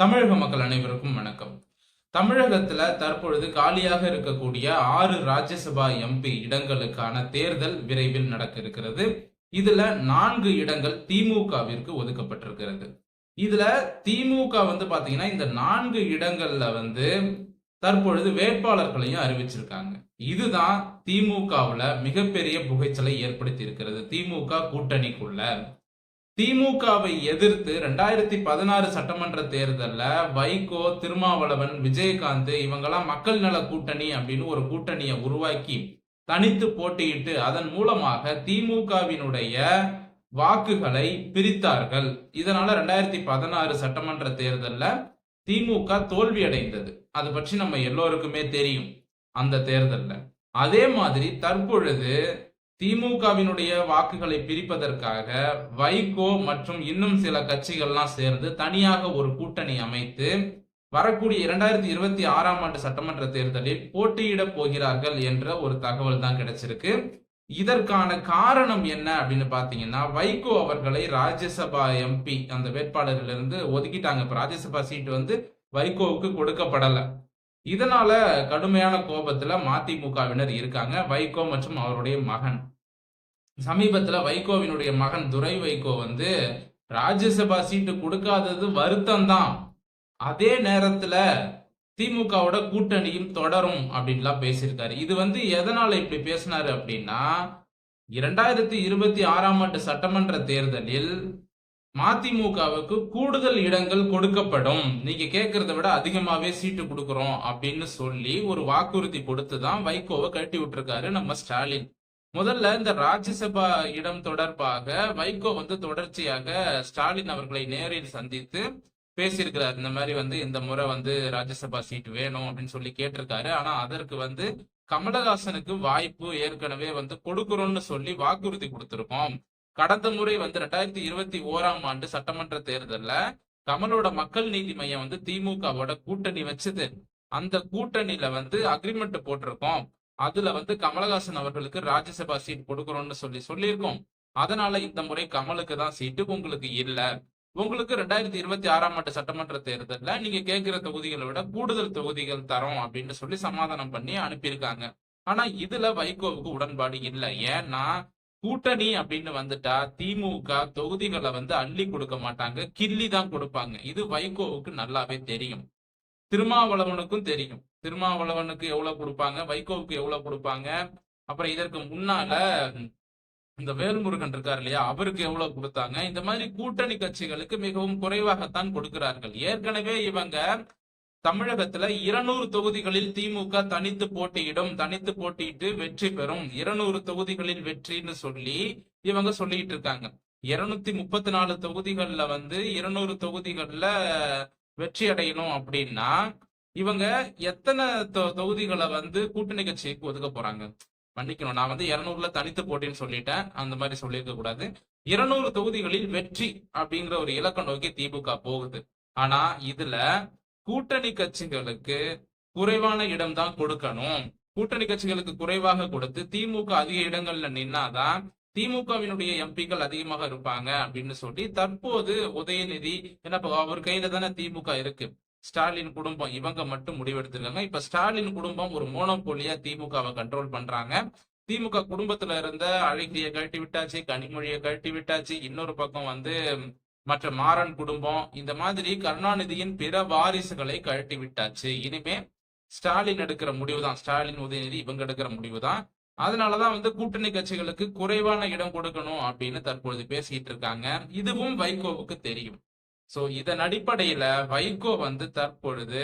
தமிழக மக்கள் அனைவருக்கும் வணக்கம். தமிழகத்துல தற்பொழுது காலியாக இருக்கக்கூடிய ஆறு ராஜ்யசபா எம்பி இடங்களுக்கான தேர்தல் விரைவில் நடக்க இருக்கிறது. இதுல நான்கு இடங்கள் திமுகவிற்கு ஒதுக்கப்பட்டிருக்கிறது. இதுல திமுக வந்து பாத்தீங்கன்னா இந்த நான்கு இடங்கள்ல வந்து தற்பொழுது வேட்பாளர்களையும் அறிவிச்சிருக்காங்க. இதுதான் திமுகவுல மிகப்பெரிய புகைச்சலை ஏற்படுத்தி இருக்கிறது. திமுக கூட்டணிக்குள்ள. திமுகவை எதிர்த்து ரெண்டாயிரத்தி பதினாறு சட்டமன்ற தேர்தலில் வைகோ திருமாவளவன் விஜயகாந்த் இவங்கெல்லாம் மக்கள் நல கூட்டணி அப்படின்னு ஒரு கூட்டணியை உருவாக்கி தனித்து போட்டியிட்டு அதன் மூலமாக திமுகவினுடைய வாக்குகளை பிரித்தார்கள். இதனால ரெண்டாயிரத்தி பதினாறு சட்டமன்ற தேர்தலில் திமுக தோல்வி அடைந்தது. அது பற்றி நம்ம எல்லோருக்குமே தெரியும் அந்த தேர்தலில். அதே மாதிரி தற்பொழுது திமுகவினுடைய வாக்குகளை பிரிப்பதற்காக வைகோ மற்றும் இன்னும் சில கட்சிகள்லாம் சேர்ந்து தனியாக ஒரு கூட்டணி அமைத்து வரக்கூடிய இரண்டாயிரத்தி இருபத்தி ஆறாம் ஆண்டு சட்டமன்ற தேர்தலில் போட்டியிட போகிறார்கள் என்ற ஒரு தகவல் தான் கிடைச்சிருக்கு. இதற்கான காரணம் என்ன அப்படின்னு பாத்தீங்கன்னா வைகோ அவர்களை ராஜ்யசபா எம்பி அந்த வேட்பாளரிலிருந்து ஒதுக்கிட்டாங்க. இப்ப ராஜ்யசபா சீட் வந்து வைகோவுக்கு கொடுக்கப்படல. இதனால கடுமையான கோபத்துல மதிமுகவினர் இருக்காங்க. வைகோ மற்றும் அவருடைய மகன். சமீபத்துல வைகோவினுடைய மகன் துரை வைகோ வந்து ராஜ்யசபா சீட்டு கொடுக்காதது வருத்தம் தான் அதே நேரத்துல திமுகவோட கூட்டணியும் தொடரும் அப்படின்லாம் பேசியிருக்காரு. இது வந்து எதனால இப்படி பேசினாரு அப்படின்னா இரண்டாயிரத்தி இருபத்தி ஆறாம் ஆண்டு சட்டமன்ற தேர்தலில் மதிமுகவுக்கு கூடுதல் இடங்கள் கொடுக்கப்படும். நீங்க கேட்கறத விட அதிகமாவே சீட்டு கொடுக்குறோம் அப்படின்னு சொல்லி ஒரு வாக்குறுதி கொடுத்து தான் வைகோவை கட்டி விட்டுருக்காரு நம்ம ஸ்டாலின். முதல்ல இந்த ராஜ்யசபா இடம் தொடர்பாக வைகோ வந்து தொடர்ச்சியாக ஸ்டாலின் அவர்களை நேரில் சந்தித்து பேசியிருக்கிறார். இந்த மாதிரி வந்து இந்த முறை வந்து ராஜ்யசபா சீட் வேணும் அப்படின்னு சொல்லி கேட்டிருக்காரு. ஆனா அதற்கு வந்து கமலஹாசனுக்கு வாய்ப்பு ஏற்கனவே வந்து கொடுக்கறோம்னு சொல்லி வாக்குறுதி கொடுத்திருக்கோம். கடந்த முறை வந்து ரெண்டாயிரத்தி இருபத்தி ஓராம் ஆண்டு சட்டமன்ற தேர்தல்ல கமலோட மக்கள் நீதி மையம் வந்து திமுகவோட கூட்டணி வச்சது. அந்த கூட்டணியில வந்து அக்ரிமெண்ட் போட்டிருக்கோம். அதுல வந்து கமலஹாசன் அவர்களுக்கு ராஜ்யசபா சீட் கொடுக்கறோம்னு சொல்லி சொல்லியிருக்கோம். அதனால இந்த முறை கமலுக்கு தான் சீட்டு உங்களுக்கு இல்ல. உங்களுக்கு ரெண்டாயிரத்தி இருபத்தி ஆறாம் ஆண்டு சட்டமன்ற தேர்தலில் நீங்க கேட்கிற தொகுதிகளை விட கூடுதல் தொகுதிகள் தரோம் அப்படின்னு சொல்லி சமாதானம் பண்ணி அனுப்பியிருக்காங்க. ஆனா இதுல வைகோவுக்கு உடன்பாடு இல்லை. ஏன்னா கூட்டணி அப்படின்னு வந்துட்டா திமுக தொகுதிகளை வந்து அள்ளி கொடுக்க மாட்டாங்க. கிள்ளி தான் கொடுப்பாங்க. இது வைகோவுக்கு நல்லாவே தெரியும். திருமாவளவனுக்கும் தெரியும். திருமாவளவனுக்கு எவ்வளவு கொடுப்பாங்க? வைகோவுக்கு எவ்வளவு கொடுப்பாங்க? அப்புறம் இதற்கு முன்னால இந்த வேல்முருகன் இருக்கார் இல்லையா? அவருக்கு எவ்வளவு கொடுத்தாங்க? இந்த மாதிரி கூட்டணி கட்சிகளுக்கு மிகவும் குறைவாகத்தான் கொடுக்கிறார்கள். ஏற்கனவே இவங்க தமிழகத்துல இருநூறு தொகுதிகளில் திமுக தனித்து போட்டியிடும் தனித்து போட்டியிட்டு வெற்றி பெறும். இருநூறு தொகுதிகளில் வெற்றின்னு சொல்லி இவங்க சொல்லிட்டு இருக்காங்க. இருநூத்தி முப்பத்தி நாலு தொகுதிகள்ல வந்து இருநூறு தொகுதிகள்ல வெற்றி அடையணும் அப்படின்னா இவங்க எத்தனை தொ- தொகுதிகளை வந்து கூட்டணி கட்சிக்கு ஒதுக்க போறாங்க? மன்னிக்கணும் நான் வந்து இருநூறுல தனித்து போட்டின்னு சொல்லிட்டேன். அந்த மாதிரி சொல்லியிருக்க கூடாது. இருநூறு தொகுதிகளில் வெற்றி அப்படிங்கிற ஒரு இலக்கம் நோக்கி திமுக போகுது. ஆனா இதுல கூட்டணி கட்சிகளுக்கு குறைவான இடம் தான் கொடுக்கணும். கூட்டணி கட்சிகளுக்கு குறைவாக கொடுத்து திமுக அதிக இடங்கள்ல நின்னாதான் திமுகவினுடைய எம்பிக்கள் அதிகமாக இருப்பாங்க அப்படின்னு சொல்லி தற்போது உதயநிதி ஏன்னா அவர் கையில தானே திமுக இருக்கு. ஸ்டாலின் குடும்பம் இவங்க மட்டும் முடிவெடுத்திருக்காங்க. இப்ப ஸ்டாலின் குடும்பம் ஒரு மோனோபோலியா திமுகவை கண்ட்ரோல் பண்றாங்க. திமுக குடும்பத்துல இருந்த அழகிய கழட்டி விட்டாச்சு கனிமொழியை கழட்டி விட்டாச்சு. இன்னொரு பக்கம் வந்து மற்ற மாறன் குடும்பம் இந்த மாதிரி கருணாநிதியின் பிற வாரிசுகளை கழட்டி விட்டாச்சு. இனிமே ஸ்டாலின் எடுக்கிற முடிவு தான் ஸ்டாலின் உதயநிதி இவங்க எடுக்கிற முடிவு தான் அதனாலதான் வந்து கூட்டணி கட்சிகளுக்கு குறைவான இடம் கொடுக்கணும் அப்படின்னு தற்பொழுது பேசிட்டு இருக்காங்க. இதுவும் வைகோவுக்கு தெரியும். சோ இதன் அடிப்படையில வைகோ வந்து தற்பொழுது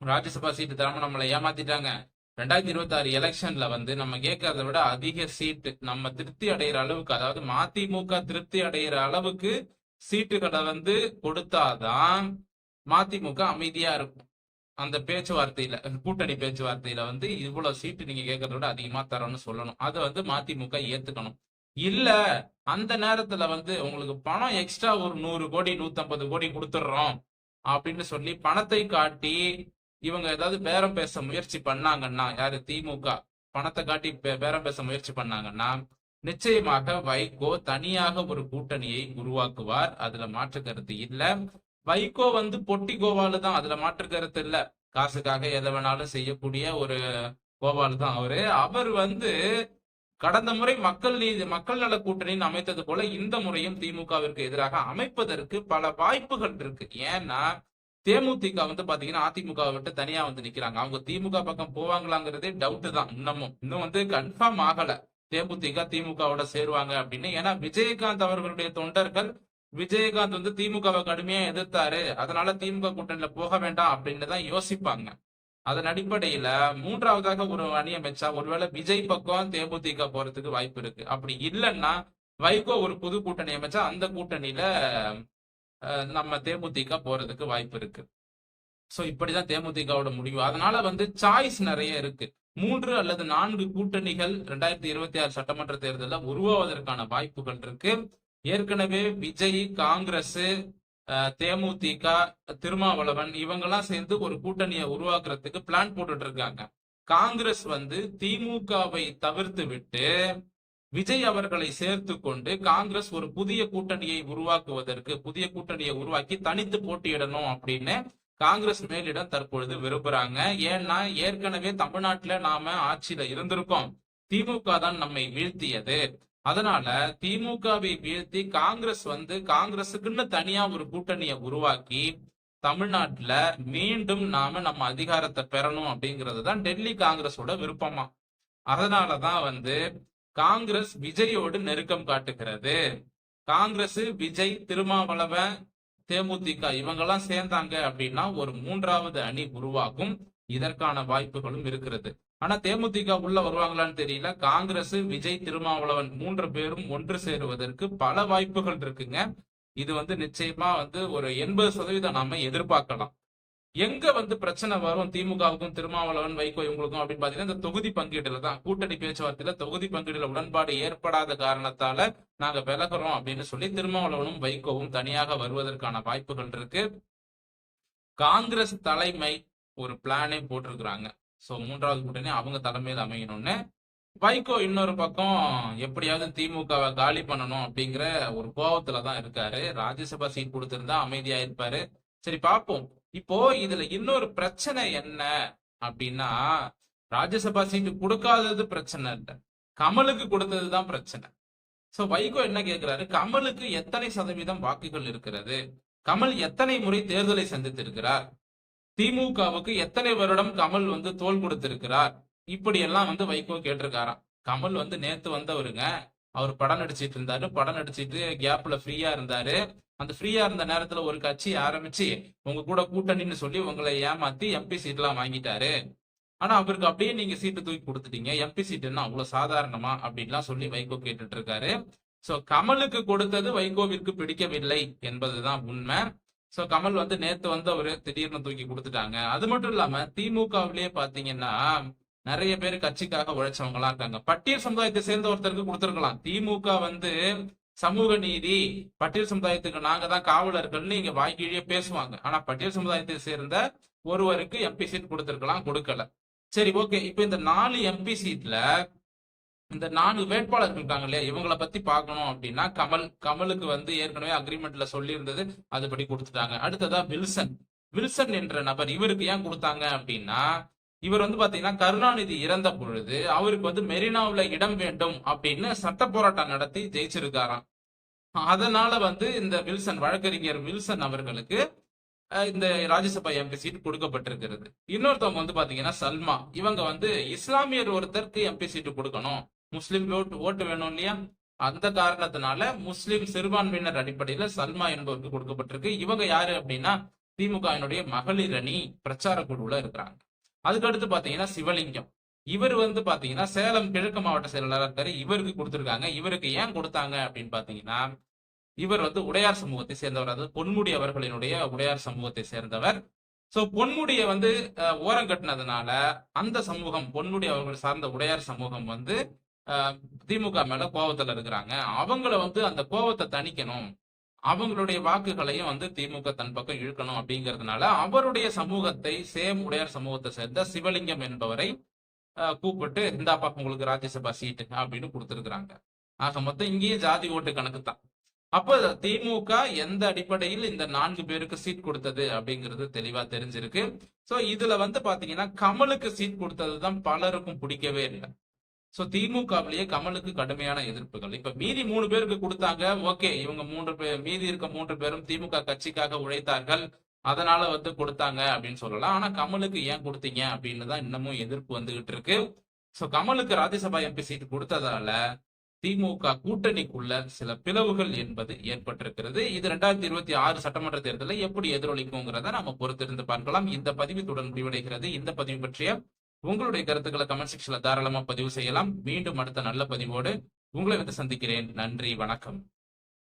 ராஜ்யசபா சீட்டு தராம நம்மளை ஏமாத்திட்டாங்க. ரெண்டாயிரத்தி இருபத்தி ஆறு எலெக்ஷன்ல வந்து நம்ம கேட்கறத விட அதிக சீட்டு நம்ம திருப்தி அடைகிற அளவுக்கு அதாவது மதிமுக திருப்தி அடைகிற அளவுக்கு சீட்டுகளை வந்து கொடுத்தாதான் மதிமுக அமைதியா இருக்கும். அந்த பேச்சுவார்த்தையில கூட்டணி பேச்சுவார்த்தையில வந்து இவ்வளவு சீட்டு நீங்க கேட்கறத விட அதிகமா தரோம்னு சொல்லணும். அதை வந்து மதிமுக ஏத்துக்கணும். இல்ல அந்த நேரத்துல வந்து உங்களுக்கு பணம் எக்ஸ்ட்ரா ஒரு நூறு கோடி நூத்தம்பது கோடி கொடுத்துடுறோம் அப்படின்னு சொல்லி பணத்தை காட்டி இவங்க ஏதாவது பேரம் பேச முயற்சி பண்ணாங்கன்னா யாரு? திமுக. பணத்தை காட்டி பே- பேரம் பேச முயற்சி பண்ணாங்கன்னா நிச்சயமாக வைகோ தனியாக ஒரு கூட்டணியை உருவாக்குவார். அதுல மாற்று கருத்து இல்ல. வைகோ வந்து பொட்டி கோவாலு தான். அதுல மாற்று கருத்து இல்ல. காசுக்காக எதை வேணாலும் செய்யக்கூடிய ஒரு கோபால் தான் அவரு. அவர் வந்து கடந்த முறை மக்கள் நீதி மக்கள் நல கூட்டணின்னு அமைத்தது போல இந்த முறையும் திமுகவிற்கு எதிராக அமைப்பதற்கு பல வாய்ப்புகள் இருக்கு. ஏன்னா தேமுதிக வந்து பாத்தீங்கன்னா அதிமுகவை விட்டு தனியா வந்து நிக்கிறாங்க. அவங்க திமுக பக்கம் போவாங்களாங்கிறதே டவுட் தான் இன்னமும். இன்னும் வந்து கன்ஃபார்ம் ஆகல. தேமுதிக திமுகவோட சேருவாங்க அப்படின்னு. ஏன்னா விஜயகாந்த் அவர்களுடைய தொண்டர்கள் விஜயகாந்த் வந்து திமுகவை கடுமையா எதிர்த்தாரு. அதனால திமுக கூட்டணியில போக வேண்டாம் அப்படின்னு தான் யோசிப்பாங்க. அதன் அடிப்படையில மூன்றாவதாக ஒரு அணி அமைச்சா ஒருவேளை விஜய் பக்கம் தேமுதிக போறதுக்கு வாய்ப்பு இருக்கு. அப்படி இல்லைன்னா வைகோ ஒரு புது கூட்டணி அமைச்சா அந்த கூட்டணியில அஹ், நம்ம தேமுதிக போறதுக்கு வாய்ப்பு இருக்கு. சோ இப்படிதான் தேமுதிகவோட முடிவு. அதனால வந்து சாய்ஸ் நிறைய இருக்கு. மூன்று அல்லது நான்கு கூட்டணிகள் ரெண்டாயிரத்தி இருபத்தி ஆறு சட்டமன்ற தேர்தலில் உருவாவதற்கான வாய்ப்புகள் இருக்கு. ஏற்கனவே விஜய் காங்கிரஸ் தேமுதிக திருமாவளவன் இவங்கெல்லாம் சேர்ந்து ஒரு கூட்டணியை உருவாக்குறதுக்கு பிளான் போட்டுட்டு இருக்காங்க காங்கிரஸ் வந்து திமுகவை தவிர்த்து விட்டு விஜய் அவர்களை சேர்த்து கொண்டு காங்கிரஸ் ஒரு புதிய கூட்டணியை உருவாக்குவதற்கு புதிய கூட்டணியை உருவாக்கி தனித்து போட்டியிடணும் அப்படின்னு காங்கிரஸ் மேலிடம் தற்பொழுது விரும்புறாங்க. ஏன்னா ஏற்கனவே தமிழ்நாட்டுல நாம ஆட்சியில இருந்திருக்கோம். திமுக தான் நம்மை வீழ்த்தியது. அதனால திமுகவை வீழ்த்தி காங்கிரஸ் வந்து காங்கிரஸுக்குன்னு தனியா ஒரு கூட்டணியை உருவாக்கி தமிழ்நாட்டுல மீண்டும் நாம நம்ம அதிகாரத்தை பெறணும் அப்படிங்கிறது தான் டெல்லி காங்கிரஸோட விருப்பமா. அதனாலதான் வந்து காங்கிரஸ் விஜயோடு நெருக்கம் காட்டுகிறது. காங்கிரஸ் விஜய் திருமாவளவன் தேமுதிக இவங்கெல்லாம் சேர்ந்தாங்க அப்படின்னா ஒரு மூன்றாவது அணி உருவாகும். இதற்கான வாய்ப்புகளும் இருக்கிறது. ஆனா தேமுதிக உள்ள வருவாங்களான்னு தெரியல. காங்கிரஸ் விஜய் திருமாவளவன் மூன்று பேரும் ஒன்று சேருவதற்கு பல வாய்ப்புகள் இருக்குங்க. இது வந்து நிச்சயமா வந்து ஒரு எண்பது சதவீதம் நாம எதிர்பார்க்கலாம். எங்க வந்து பிரச்சனை வரும் திமுகவுக்கும் திருமாவளவன் வைகோ இவங்களுக்கும் அப்படின்னு பாத்தீங்கன்னா இந்த தொகுதி பங்கீடுல தான் கூட்டணி பேச்சுவார்த்தையில தொகுதி பங்கீடுல உடன்பாடு ஏற்படாத காரணத்தால நாங்க விலகுறோம் அப்படின்னு சொல்லி திருமாவளவனும் வைகோவும் தனியாக வருவதற்கான வாய்ப்புகள் இருக்கு. காங்கிரஸ் தலைமை ஒரு பிளானே போட்டிருக்கிறாங்க. சோ மூன்றாவது கூட்டணி அவங்க தலைமையில் அமையணும்னு. வைகோ இன்னொரு பக்கம் எப்படியாவது திமுகவை காலி பண்ணணும் அப்படிங்கிற ஒரு கோபத்துல தான் இருக்காரு. ராஜ்யசபா சீட் கொடுத்திருந்தா அமைதியா இருப்பாரு. சரி பார்ப்போம். இப்போ இதுல இன்னொரு பிரச்சனை என்ன அப்படின்னா ராஜ்யசபா சீட்டு கொடுக்காதது பிரச்சனை இல்லை. கமலுக்கு கொடுத்ததுதான் பிரச்சனை. சோ வைகோ என்ன கேட்கிறாரு கமலுக்கு எத்தனை சதவீதம் வாக்குகள் இருக்கிறது? கமல் எத்தனை முறை தேர்தலை சந்தித்திருக்கிறார்? திமுகவுக்கு எத்தனை வருடம் கமல் வந்து தோல் கொடுத்திருக்கிறார்? இப்படி எல்லாம் வந்து வைகோ கேட்டிருக்காராம். கமல் வந்து நேத்து வந்தவருங்க. அவர் படம் நடிச்சிட்டு இருந்தாரு. படம் நடிச்சிட்டு கேப்ல ஃப்ரீயா இருந்தாரு. அந்த ஃப்ரீயா இருந்த நேரத்துல ஒரு கட்சி ஆரம்பிச்சு உங்க கூட கூட்டணின்னு சொல்லி உங்களை ஏமாத்தி எம்பி சீட் எல்லாம் வாங்கிட்டாரு. ஆனா அவருக்கு அப்படியே நீங்க சீட்டு தூக்கி கொடுத்துட்டீங்க. எம்பி சீட் என்ன அவ்வளவு சாதாரணமா? அப்படின்லாம் சொல்லி வைகோ கேட்டுட்டு இருக்காரு. சோ கமலுக்கு கொடுத்தது வைகோவிற்கு பிடிக்கவில்லை என்பதுதான் உண்மை. சோ கமல் வந்து நேத்து வந்து அவரு திடீர்னு தூக்கி கொடுத்துட்டாங்க. அது மட்டும் இல்லாம திமுகவிலேயே பாத்தீங்கன்னா நிறைய பேர் கட்சிக்காக உழைச்சவங்களா இருக்காங்க. பட்டியல் சமுதாயத்தை சேர்ந்த ஒருத்தருக்கு கொடுத்துருக்கலாம். திமுக வந்து சமூக நீதி பட்டியல் சமுதாயத்துக்கு நாங்க தான் காவலர்கள்னு இங்க வாய்க்கீழியே பேசுவாங்க. ஆனா பட்டியல் சமுதாயத்தை சேர்ந்த ஒருவருக்கு எம்பி சீட் கொடுத்துருக்கலாம் கொடுக்கல. சரி ஓகே. இப்ப இந்த நாலு எம்பி சீட்ல இந்த நான்கு வேட்பாளர்கள் இருக்காங்க இல்லையா இவங்கள பத்தி பார்க்கணும் அப்படின்னா கமல் கமலுக்கு வந்து ஏற்கனவே அக்ரிமெண்ட்ல சொல்லியிருந்தது அதுபடி கொடுத்துட்டாங்க. அடுத்ததா வில்சன். வில்சன் என்ற நபர் இவருக்கு ஏன் கொடுத்தாங்க அப்படின்னா இவர் வந்து பாத்தீங்கன்னா கருணாநிதி இறந்த பொழுது அவருக்கு வந்து மெரினாவில் இடம் வேண்டும் அப்படின்னு சட்ட போராட்டம் நடத்தி ஜெயிச்சிருக்காராம். அதனால வந்து இந்த வில்சன் வழக்கறிஞர் வில்சன் அவர்களுக்கு இந்த ராஜ்யசபா எம்பி சீட் கொடுக்கப்பட்டிருக்கிறது. இன்னொருத்தவங்க வந்து பாத்தீங்கன்னா சல்மா. இவங்க வந்து இஸ்லாமியர் ஒருத்தருக்கு எம்பி சீட்டு கொடுக்கணும். முஸ்லிம் ஓட்டு ஓட்டு வேணும் இல்லையா அந்த காரணத்தினால முஸ்லிம் சிறுபான்மையினர் அடிப்படையில சல்மா என்பவருக்கு கொடுக்கப்பட்டிருக்கு. இவங்க யாரு அப்படின்னா திமுகவினுடைய மகளிர் அணி பிரச்சார குழுவுல இருக்கிறாங்க. அதுக்கு அடுத்து பாத்தீங்கன்னா சிவலிங்கம். இவர் வந்து பாத்தீங்கன்னா சேலம் கிழக்கு மாவட்ட செயலாளர் இருக்காரு. இவருக்கு கொடுத்திருக்காங்க. இவருக்கு ஏன் கொடுத்தாங்க அப்படின்னு பாத்தீங்கன்னா இவர் வந்து உடையார் சமூகத்தை சேர்ந்தவர். அதாவது பொன்முடி அவர்களினுடைய உடையார் சமூகத்தை சேர்ந்தவர். சோ பொன்முடியை வந்து ஓரம் கட்டினதுனால அந்த சமூகம் பொன்முடி அவர்கள் சார்ந்த உடையார் சமூகம் வந்து திமுக மேல கோபத்துல இருக்கிறாங்க. அவங்கள வந்து அந்த கோபத்தை தணிக்கணும். அவங்களுடைய வாக்குகளையும் வந்து திமுக தன் பக்கம் இழுக்கணும் அப்படிங்கிறதுனால அவருடைய சமூகத்தை சேம் உடையார் சமூகத்தை சேர்ந்த சிவலிங்கம் என்பவரை கூப்பிட்டு இந்தாப்பா உங்களுக்கு ராஜ்யசபா சீட்டு அப்படின்னு கொடுத்துருக்குறாங்க. ஆக மொத்தம் இங்கேயே ஜாதி ஓட்டு கணக்கு தான். அப்ப திமுக எந்த அடிப்படையில் இந்த நான்கு பேருக்கு சீட் கொடுத்தது அப்படிங்கிறது தெளிவா தெரிஞ்சிருக்கு. சோ இதுல வந்து பாத்தீங்கன்னா கமலுக்கு சீட் கொடுத்ததுதான் பலருக்கும் பிடிக்கவே இல்லை. சோ திமுகவிலேயே கமலுக்கு கடுமையான எதிர்ப்புகள். இப்ப மீதி மூணு பேருக்கு கொடுத்தாங்க ஓகே இவங்க மூன்று பேர் மீதி இருக்க மூன்று பேரும் திமுக கட்சிக்காக உழைத்தார்கள் அதனால வந்து கொடுத்தாங்க அப்படின்னு சொல்லலாம். ஆனா கமலுக்கு ஏன் கொடுத்தீங்க அப்படின்னு தான் இன்னமும் எதிர்ப்பு வந்துகிட்டு இருக்கு. சோ கமலுக்கு ராஜ்யசபா எம்பி சீட் கொடுத்ததால திமுக கூட்டணிக்குள்ள சில பிளவுகள் என்பது ஏற்பட்டிருக்கிறது. இது ரெண்டாயிரத்தி இருபத்தி ஆறு சட்டமன்ற தேர்தலில் எப்படி எதிரொலிக்குங்கிறத நாம பொறுத்திருந்து பார்க்கலாம். இந்த பதிவுத்துடன் முடிவடைகிறது. இந்த பதிவு பற்றிய உங்களுடைய கருத்துக்களை கமெண்ட் செக்ஷன்ல தாராளமா பதிவு செய்யலாம். மீண்டும் அடுத்த நல்ல பதிவோடு உங்களை வந்து சந்திக்கிறேன். நன்றி வணக்கம்.